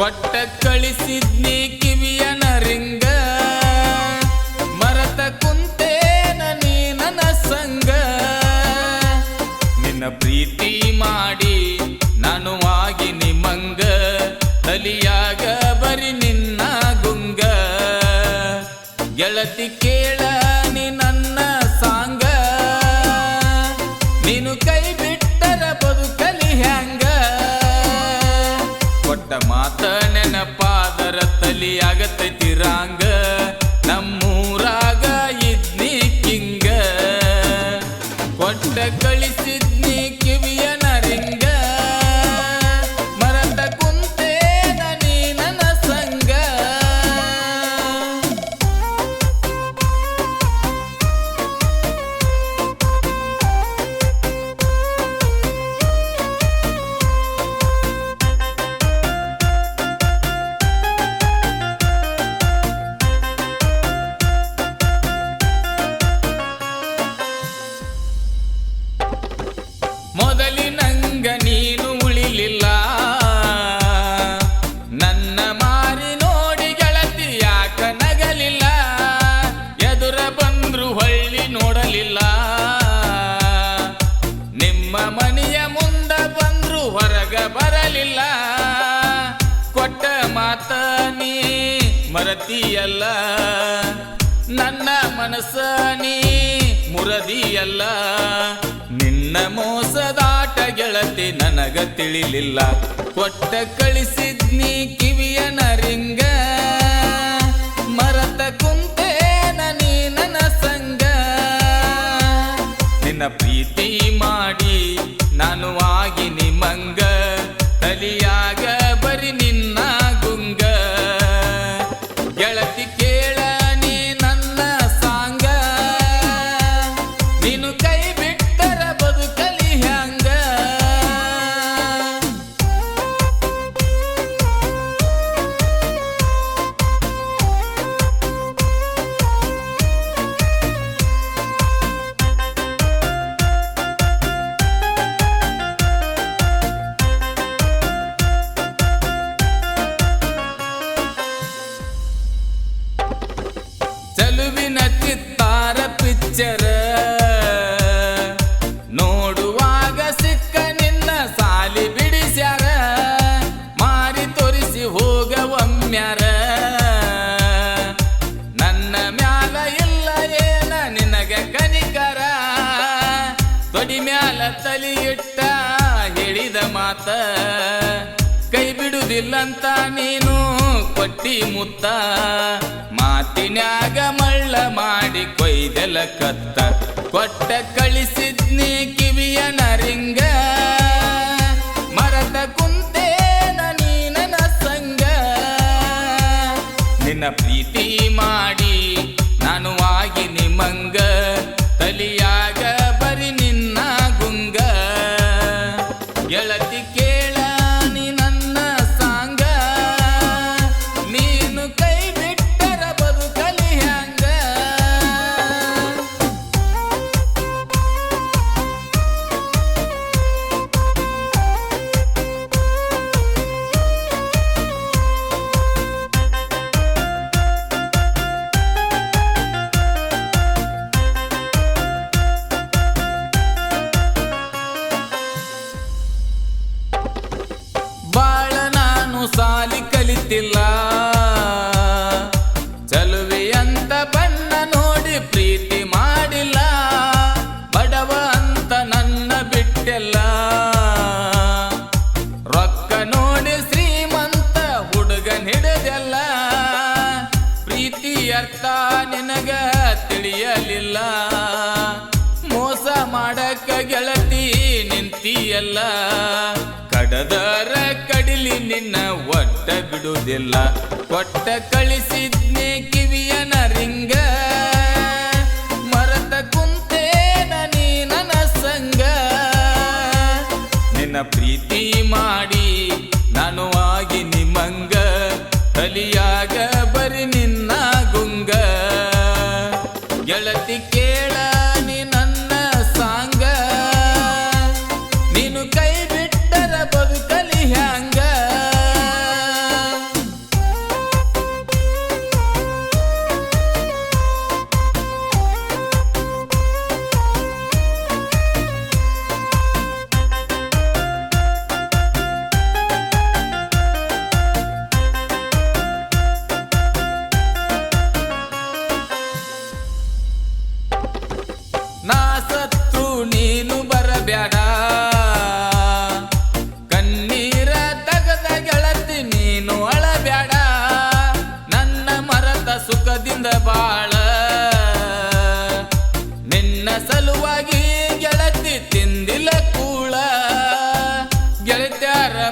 ಕೊಟ್ಟ ಕಳಿಸಿದ್ನಿ ಕಿವಿಯ ನರಿಂಗ ಮರತ ಕುಂತೇನ ನೀ ನನ್ನ ಸಂಗ. ನಿನ್ನ ಪ್ರೀತಿ ಮಾಡಿ ನಾನು ಆಗಿ ನಿಮ್ಮಂಗ. ತಲಿಯಾಗ ಬರಿ ನಿನ್ನ ಗುಂಗ. ಗೆಳತಿ ಕೇಳ ಬಂದ್ರು ಹೊಳ್ಳಿ ನೋಡಲಿಲ್ಲ. ನಿಮ್ಮ ಮನೆಯ ಮುಂದ ಬಂದ್ರು ಹೊರಗ ಬರಲಿಲ್ಲ. ಕೊಟ್ಟ ಮಾತ ನೀ ಮರತಿಯಲ್ಲ. ನನ್ನ ಮನಸ್ಸ ನೀ ಮುರದಿಯಲ್ಲ. ನಿನ್ನ ಮೋಸದಾಟ ಗೆಳತಿ ನನಗ ತಿಳಿಲಿಲ್ಲ. ಕೊಟ್ಟ ಕಳಿಸಿದ್ನಿ ಕಿವಿಯ ನರಿಂಗ ಪ್ರೀತಿ ತೊಡಿ ಮ್ಯಾಲ ತಲಿ ಇಟ್ಟ ಹೇಳಿದ ಮಾತ, ಕೈ ಬಿಡುದಿಲ್ಲಂತ ನೀನು ಕೊಟ್ಟಿ ಮುತ್ತ ಮಾತಿನಾಗ ಮಳ್ಳ ಮಾಡಿ ಕೊಯ್ದೆಲ ಕತ್ತ, ಕೊಟ್ಟ ಕಳಿಸಿದ್ನಿ ಕಿವಿಯ ನರಿಂಗ, ಮರದ ಕುಂತೇನ ನೀನ ನನ್ನ ಸಂಗ, ನಿನ್ನ ಪ್ರೀತಿ ಮಾಡಿ ನಾನು ಆಗಿ ನಿಮ್ಮಂಗ ನಾನು ಸಾಲಿ ಕಲಿತಿಲ್ಲ. ಚಲುವೆ ಅಂತ ಬಣ್ಣ ನೋಡಿ ಪ್ರೀತಿ ಮಾಡಿಲ್ಲ. ಬಡವ ಅಂತ ನನ್ನ ಬಿಟ್ಟೆಲ್ಲ. ರೊಕ್ಕ ನೋಡಿ ಶ್ರೀಮಂತ ಹುಡುಗ ಹಿಡಿದೆಲ್ಲ. ಪ್ರೀತಿ ಅರ್ಥ ನಿನಗ ತಿಳಿಯಲಿಲ್ಲ. ಮೋಸ ಮಾಡಕ ಗೆಳತಿ ನಿಂತಿಯಲ್ಲ. ಕಡದ ನಿನ್ನ ಒಟ್ಟ ಬಿಡುವುದಿಲ್ಲ. ಕೊಟ್ಟ ಕಳಿಸಿದ್ನೆ ಕಿವಿಯ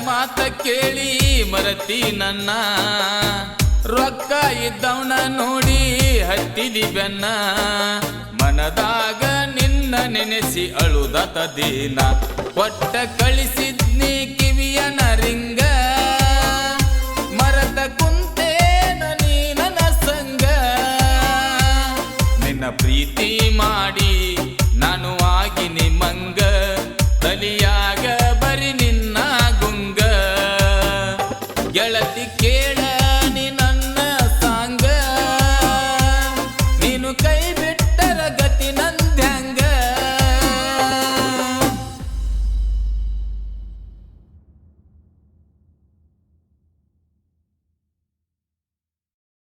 ಮಾತ ಕೇಳಿ ಮರತಿ ನನ್ನ. ರೊಕ್ಕ ಇದ್ದವನ ನೋಡಿ ಹತ್ತಿದಿ ಬೆನ್ನ. ಮನದಾಗ ನಿನ್ನ ನೆನೆಸಿ ಅಳುದತ ದಿನ. ಕೊಟ್ಟ ಕಳಿಸಿದ್ನಿ ಕಿವಿಯ ನರಿಂಗ ಮರದ ಕುಂತೇನ ನೀನ ಸಂಗ. ನಿನ್ನ ಪ್ರೀತಿ ಮಾಡಿ